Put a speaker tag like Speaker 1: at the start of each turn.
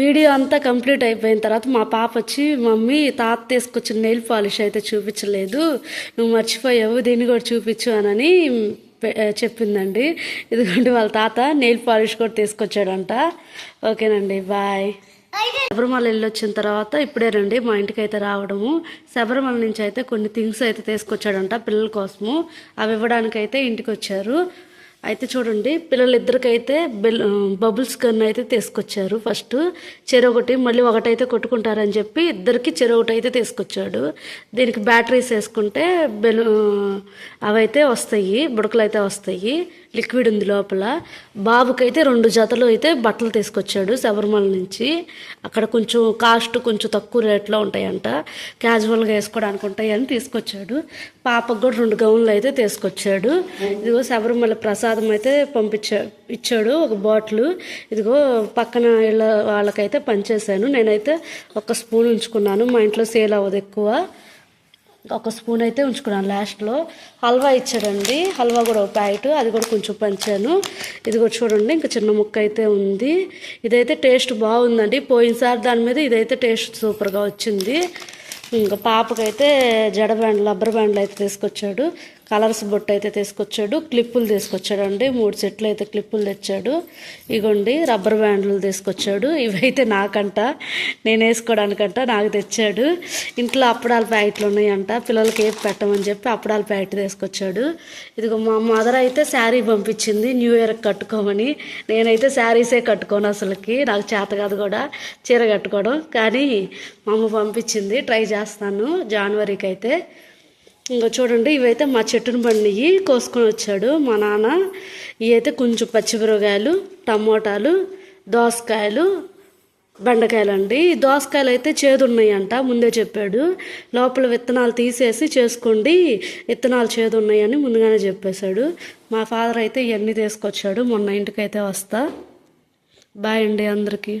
Speaker 1: Video అంతా complete అయిపోయిన తర్వాత మా పాప వచ్చి మమ్మీ తాత తీసుకొచ్చిన నెయిల్ పాలిష్ అయితే చూపించలేదు. నువ్వు మర్చిపోయావు దీన్ని కూడా చూపించు అనని చెప్పిందండి. ఎందుకంటే వాళ్ళ తాత నెయిల్ పాలిష్ కూడా తీసుకొచ్చాడంట. ఓకేనండి బాయ్. శబరిమల వెళ్ళి వచ్చిన తర్వాత ఇప్పుడే రండి మా ఇంటికి అయితే రావడము. శబరిమల నుంచి అయితే కొన్ని థింగ్స్ అయితే తీసుకొచ్చాడంట పిల్లల కోసము. అవి ఇవ్వడానికి అయితే ఇంటికి వచ్చారు. అయితే చూడండి పిల్లలిద్దరికైతే బెల్ బబుల్స్ గన్ అయితే తీసుకొచ్చారు. ఫస్ట్ చెరొకటి మళ్ళీ ఒకటైతే కొట్టుకుంటారని చెప్పి ఇద్దరికి చెరొకటి అయితే తీసుకొచ్చాడు. దీనికి బ్యాటరీస్ వేసుకుంటే బెల్ అవైతే వస్తాయి బుడకలు అయితే వస్తాయి లిక్విడ్ ఉంది లోపల. బాబుకైతే రెండు జతలు అయితే బట్టలు తీసుకొచ్చాడు శబరిమల నుంచి. అక్కడ కొంచెం కాస్ట్ కొంచెం తక్కువ రేట్లో ఉంటాయంట. క్యాజువల్గా వేసుకోవడానికి ఉంటాయని తీసుకొచ్చాడు. పాపకు కూడా రెండు గౌన్లు అయితే తీసుకొచ్చాడు. ఇదిగో శబరిమల ప్రసాద్ అయితే పంపించాడు ఇచ్చాడు ఒక బాటిల్. ఇదిగో పక్కన ఇళ్ళ వాళ్ళకైతే పనిచేశాను. నేనైతే ఒక స్పూన్ ఉంచుకున్నాను. మా ఇంట్లో సేల్ అవ్వదు ఎక్కువ. ఒక స్పూన్ అయితే ఉంచుకున్నాను లాస్ట్లో హల్వా ఇచ్చాడండి. హల్వా కూడా ఒక ప్యాకెట్. అది కూడా కొంచెం పంచాను. ఇది కూడా చూడండి ఇంకా చిన్న ముక్క అయితే ఉంది. ఇదైతే టేస్ట్ బాగుందండి. పోయినసారి దాని మీద ఇదైతే టేస్ట్ సూపర్గా వచ్చింది. ఇంకా పాపకైతే జడ బ్యాండ్లు రబ్బర్ బ్యాండ్లు అయితే తీసుకొచ్చాడు. కలర్స్ బొట్టు అయితే తీసుకొచ్చాడు. క్లిప్పులు తీసుకొచ్చాడు అండి మూడు సెట్లు అయితే క్లిప్పులు తెచ్చాడు. ఇగోండి రబ్బర్ బ్యాండ్లు తీసుకొచ్చాడు. ఇవైతే నాకంట. నేను వేసుకోవడానికంట. నాకు తెచ్చాడు. ఇంట్లో అప్పడాల ప్యాకెట్లు ఉన్నాయంట. పిల్లలకి ఏం పెట్టమని చెప్పి అప్పడాల ప్యాకెట్ తీసుకొచ్చాడు. ఇదిగో మా మదర్ అయితే శారీ పంపించింది. న్యూ ఇయర్ కట్టుకోమని. నేనైతే శారీసే కట్టుకోను అసలుకి. నాకు చేత కాదు కూడా. చీర కట్టుకోవడం. కానీ మా అమ్మ పంపించింది. ట్రై చేస్తాను జనవరికి అయితే ఇంకా చూడండి ఇవైతే మా చెట్టును పండియి కోసుకొని వచ్చాడు మా నాన్న. ఇవైతే కొంచెం పచ్చిమిరకాయలు టమోటాలు దోసకాయలు బెండకాయలు అండి దోసకాయలు అయితే చేదు ఉన్నాయంట ముందే చెప్పాడు. లోపల విత్తనాలు తీసేసి చేసుకోండి విత్తనాలు చేదు ఉన్నాయని ముందుగానే చెప్పేశాడు. మా ఫాదర్ అయితే ఇవన్నీ తీసుకొచ్చాడు మొన్న ఇంటికైతే వస్తా. బాయ్ అండి అందరికీ.